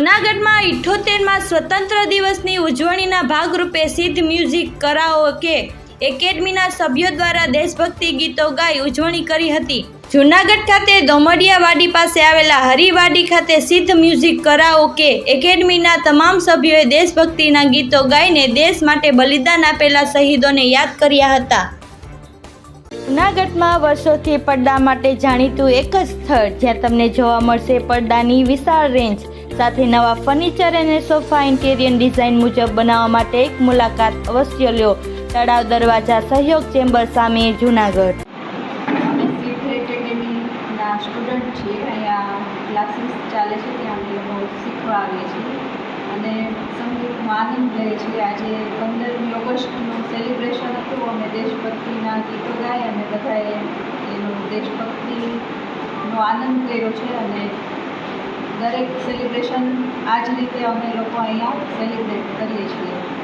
જૂનાગઢમાં ઇઠ્ઠોતેરમાં સ્વતંત્ર દિવસની ઉજવણીના ભાગરૂપે સિદ્ધ મ્યુઝિક કરાઓકે એકેડમીના સભ્યો દ્વારા દેશભક્તિ ગીતો ગાઈ ઉજવણી કરી હતી. જૂનાગઢ ખાતે દોમડિયાવાડી પાસે આવેલા હરિવાડી ખાતે સિદ્ધ મ્યુઝિક કરાઓકે એકેડમીના તમામ સભ્યોએ દેશભક્તિના ગીતો ગાઈને દેશ માટે બલિદાન આપેલા શહીદોને યાદ કર્યા હતા. જૂનાગઢમાં વર્ષોથી પડદા માટે જાણીતું એક જ સ્થળ જ્યાં તમને જોવા મળશે પડદાની વિશાળ રેન્જ સાથે નવા ફર્નિચર અને સોફા ઇન્ટેરિયર ડિઝાઇન મુજબ બનાવવા માટે એક મુલાકાત અવશ્ય લ્યો. તળાવ દરવાજા સહયોગ ચેમ્બર સામે જૂનાગઢ. સ્ટુડન્ટ છીએ અહીંયા ક્લાસીસ ચાલે છે, ત્યાં અમે લોકો શીખવા આવીએ છીએ. અને સંગીતનો આનંદ લઈએ છીએ આજે પંદરમી ઓગસ્ટનું સેલિબ્રેશન હતું. અમે દેશભક્તિના ગીતો ગાય અને બધાએ એનો દેશભક્તિનો આનંદ કર્યો છે. અને દરેક સેલિબ્રેશન આ જ રીતે અમે લોકો અહીંયા સેલિબ્રેટ કરીએ છીએ.